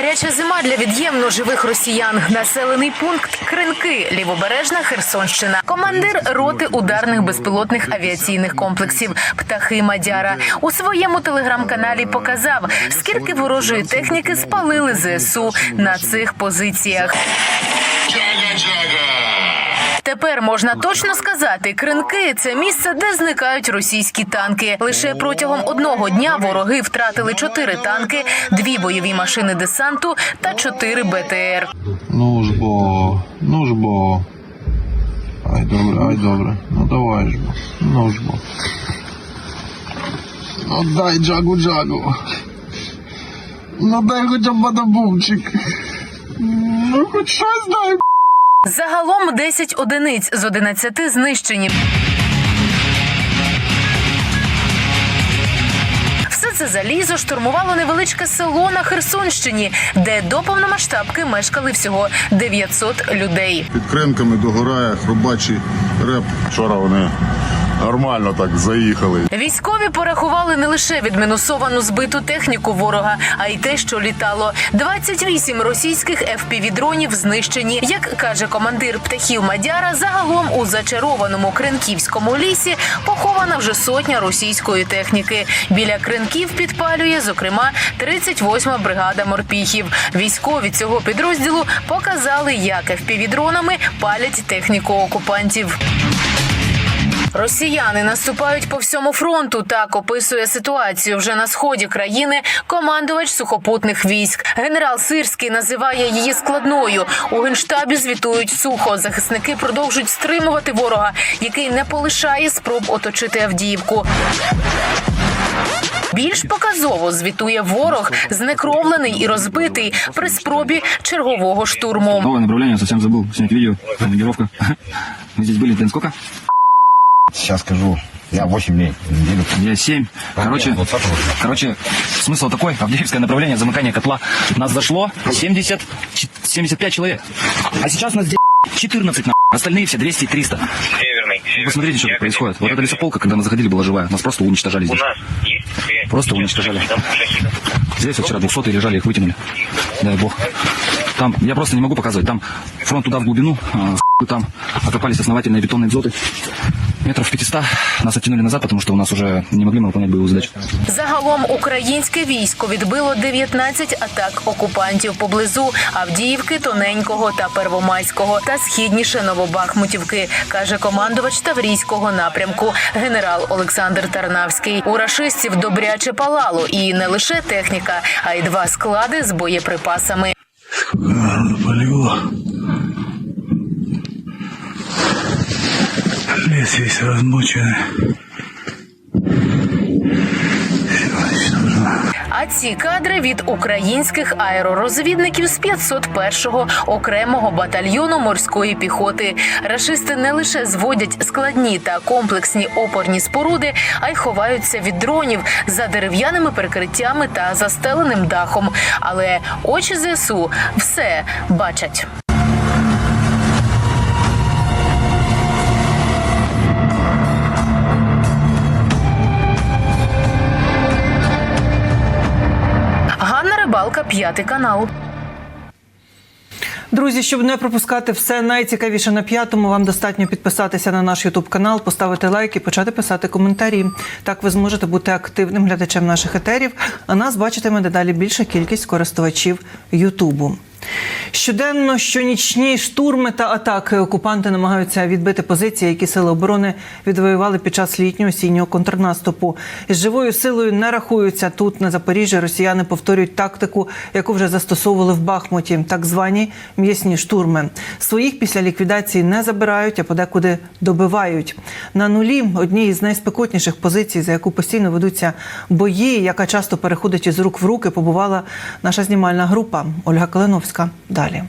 Гаряча зима для від'ємно живих росіян. Населений пункт Кринки, лівобережна Херсонщина. Командир роти ударних безпілотних авіаційних комплексів Птахи Мадяра у своєму телеграм-каналі показав, скільки ворожої техніки спалили ЗСУ на цих позиціях. Тепер можна точно сказати, кринки це місце, де зникають російські танки. Лише протягом одного дня вороги втратили чотири танки, дві бойові машини десанту та чотири БТР. Ну ж бо, ну ж бо. Ай, добре, ай, добре. Ну давай ж бо. Ну ж бо. Ну дай джагу джагу. Ну дай хоча б бадабумчик. Ну хоч щось дай. Загалом 10 одиниць з 11 знищені. Все це залізо штурмувало невеличке село на Херсонщині, де до повномасштабки мешкали всього 900 людей. Під кринками догорає хробачий реп. Вчора вони нормально так заїхали. Військові порахували не лише відмінусовану збиту техніку ворога, а й те, що літало. 28 російських FPV-дронів знищені. Як каже командир птахів Мадяра, загалом у зачарованому Кринківському лісі похована вже сотня російської техніки. Біля Кринків підпалює, зокрема, 38-ма бригада морпіхів. Військові цього підрозділу показали, як FPV-дронами палять техніку окупантів. Росіяни наступають по всьому фронту. Так описує ситуацію вже на сході країни командувач сухопутних військ. Генерал Сирський називає її складною. У генштабі звітують сухо. Захисники продовжують стримувати ворога, який не полишає спроб оточити Авдіївку. Більш показово звітує ворог, знекровлений і розбитий при спробі чергового штурму. Новое направление, совсем забыл снять видео. Командировка. Мы здесь были, блин, сколько? Сейчас скажу. Я 8 дней, неделю. Я 7. Короче, короче, смысл такой. Авдеевское направление, замыкание котла. Нас зашло 70, ч- 75 человек. А сейчас нас здесь 14 на. Остальные все 200 и 300. Северный. Вы посмотрите, что тут происходит. Вот эта лесополка, когда мы заходили, была живая. Нас просто уничтожали У здесь. нас есть? Просто уничтожали. Здесь вот вчера 200 лежали, их вытянули. Дай бог. Там, я просто не могу показывать. Там фронт туда в глубину, а, там окопались основательные бетонные дзоты. Метров 500 нас оттянули назад, потому что у нас уже не могли мы выполнять боевую задачу. Загалом українське військо відбило 19 атак окупантів поблизу Авдіївки, Тоненького та Первомайського та східніше Новобахмутівки, каже командувач Таврійського напрямку генерал Олександр Тарнавський. У рашистів добряче палало і не лише техніка, а й два склади з боєприпасами. Полегло. Лес весь размоченный. А ці кадри від українських аеророзвідників з 501-го окремого батальйону морської піхоти. Рашисти не лише зводять складні та комплексні опорні споруди, а й ховаються від дронів за дерев'яними перекриттями та застеленим дахом. Але очі ЗСУ все бачать. П'ятий канал. Друзі, щоб не пропускати все найцікавіше на п'ятому, вам достатньо підписатися на наш Ютуб канал, поставити лайк і почати писати коментарі. Так ви зможете бути активним глядачем наших етерів, а нас бачитиме дедалі більша кількість користувачів Ютубу. Щоденно щонічні штурми та атаки окупанти намагаються відбити позиції, які сили оборони відвоювали під час літнього осіннього контрнаступу. Із живою силою не рахуються тут на Запоріжжі. Росіяни повторюють тактику, яку вже застосовували в Бахмуті, так звані м'ясні штурми. Своїх після ліквідації не забирають, а подекуди добивають. На нулі одній із найспекотніших позицій, за яку постійно ведуться бої, яка часто переходить із рук в руки, побувала наша знімальна група Ольга Калиновська. Далі.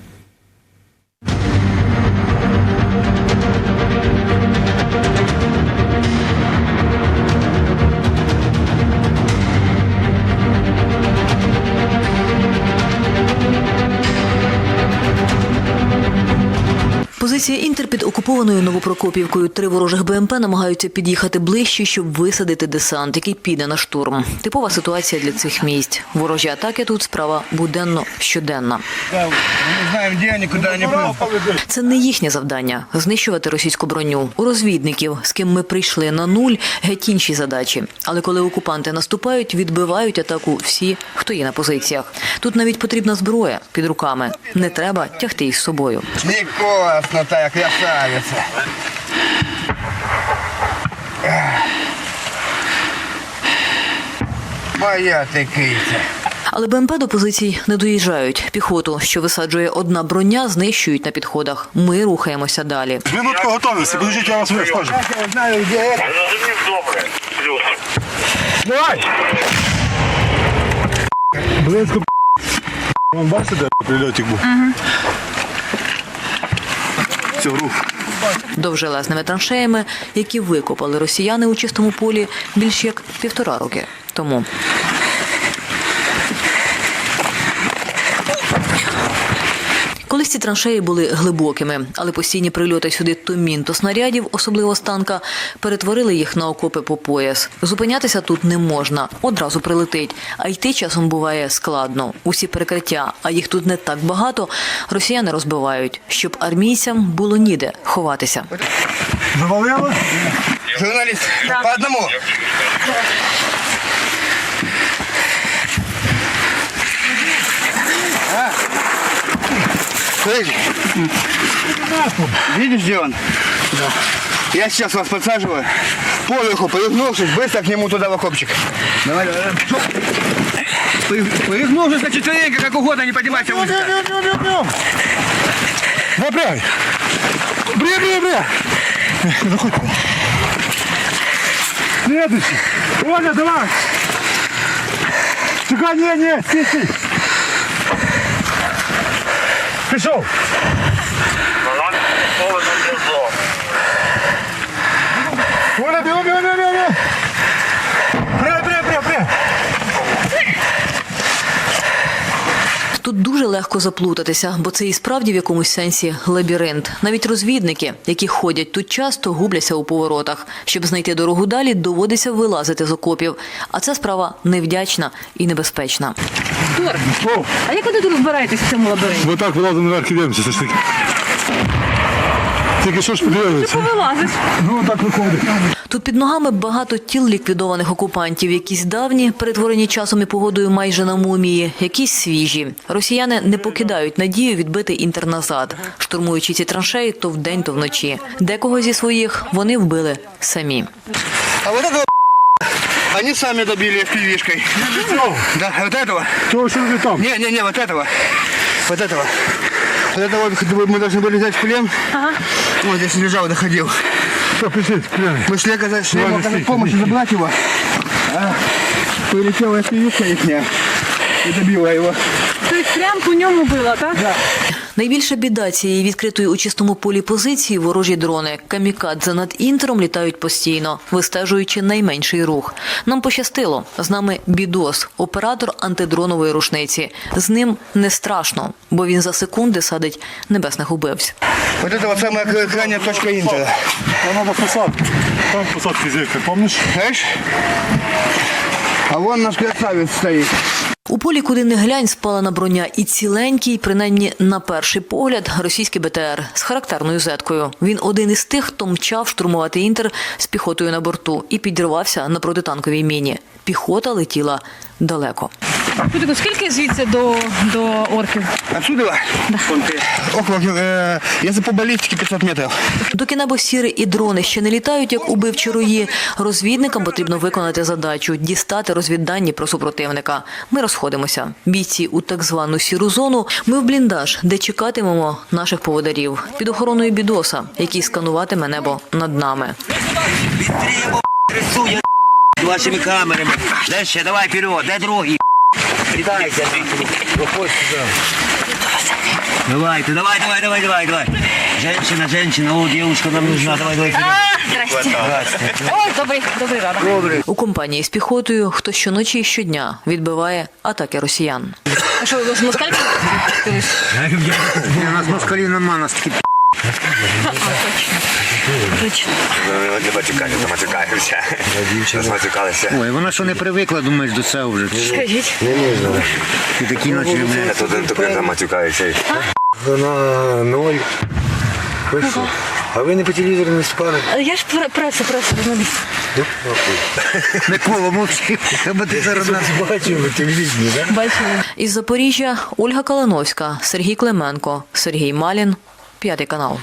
Позиція Інтер під окупованою Новопрокопівкою. Три ворожих БМП намагаються під'їхати ближче, щоб висадити десант, який піде на штурм. Типова ситуація для цих місць. Ворожі атаки тут справа буденно щоденна. Це не їхнє завдання знищувати російську броню. У розвідників, з ким ми прийшли на нуль, геть інші задачі. Але коли окупанти наступають, відбивають атаку всі, хто є на позиціях. Тут навіть потрібна зброя під руками. Не треба тягти їх з собою. Не так, красавица. Моя ты киця. Але БМП до позицій не доїжджають. Піхоту, що висаджує одна броня, знищують на підходах. Ми рухаємося далі. Минутку готовності, подождіть, я вас вискажу. Я знаю, где это. Розумів добре. Плюс. Давай! Близько Вам бачите, де прильотик був? Рух. Довжелезними траншеями, які викопали росіяни у чистому полі більш як півтора роки тому. Колись ці траншеї були глибокими, але постійні прильоти сюди то мін, то снарядів, особливо з танка, перетворили їх на окопи по пояс. Зупинятися тут не можна, одразу прилетить. А йти часом буває складно. Усі перекриття, а їх тут не так багато, росіяни розбивають, щоб армійцям було ніде ховатися. Завалило? Журналист, по одному. Слышь, видишь, где он? Я сейчас вас подсаживаю. Поверху, повернувшись, быстро к нему туда в окопчик. Давай, давай. Повернувшись на четверенько, как угодно, не поднимайся выше. Напрягай! Бре, бре, бре! Заходь. Следующий. Оля, давай! Чекай, не, не, стій, стій. Wieso? Дуже легко заплутатися, бо це і справді в якомусь сенсі лабіринт. Навіть розвідники, які ходять тут часто, губляться у поворотах. Щоб знайти дорогу далі, доводиться вилазити з окопів. А це справа невдячна і небезпечна. А як ви тут розбираєтесь в цьому лабіринті? Ми так вилазимо наверх і дивимося, це ж таки. Тільки що ж подивилися? Вилазиш. Ну, так виходить. Тут під ногами багато тіл ліквідованих окупантів, якісь давні, перетворені часом і погодою майже на мумії, якісь свіжі. Росіяни не покидають надію відбити інтер назад, штурмуючи ці траншеї то вдень, то вночі. Декого зі своїх вони вбили самі. А вот этого они сами добили пивишкой. Да, вот этого. Чого що ви там? Не, не, не, вот этого. Вот этого. Вот этого вот мы должны были взять в плен. Вот здесь лежал, доходил. Все, пришли. Мы шли оказать, шли ему оказать помощь, забрать его. А, прилетела певица их и добила его. То есть прям к нему было, так? Да. Найбільша біда цієї відкритої у чистому полі позиції ворожі дрони. Камікадзе над інтером літають постійно, вистежуючи найменший рух. Нам пощастило. З нами бідос, оператор антидронової рушниці. З ним не страшно, бо він за секунди садить небесних убивць. Вот это вот самая кра- крайняя точка Интера. Там надо посадку. Там посадки зірка? Знаешь? А вон наш красавец стоит. У полі, куди не глянь, спалена броня і ціленький, принаймні на перший погляд, російський БТР з характерною зеткою. Він один із тих, хто мчав штурмувати інтер з піхотою на борту і підірвався на протитанковій міні. Піхота летіла далеко. Кутику, скільки звідси до, до орків? Отсюда? Да. Около, э, если по баллистике 500 метров. Доки небо сіре і дрони ще не літають, як убивчі рої, розвідникам потрібно виконати задачу дістати розвіддані про супротивника. Ми розходимося. Бійці у так звану сіру зону. Ми в бліндаж, де чекатимемо наших поводарів під охороною бідоса, який скануватиме небо над нами. Вашими камерами. Дальше, давай вперед, дай другий. Летайте. Выходь сюда. Давайте, давай, давай, давай, давай, давай. Женщина, женщина, о, девушка нам нужна, давай, давай. Здрасте. Ой, добрий, добрий ранок. У компанії з піхотою, хто щоночі і щодня відбиває атаки росіян. А що, ви з москальки? У нас москали на мановский. Не матюкаємося. Матюкалися. Ой, вона що не привикла, думаєш, до цього вже. Скажіть. Не можна. І такі блядь. Я тут тепер заматюкаюся. Вона ноль. Що? А ви не по телевізору не спали? Я ж преса, преса, журналіст. Микола, мовчи. Аби ти зараз нас бачив в телевізорі, так? Бачили. Із Запоріжжя Ольга Калиновська, Сергій Клименко, Сергій Малін, п'ятий канал.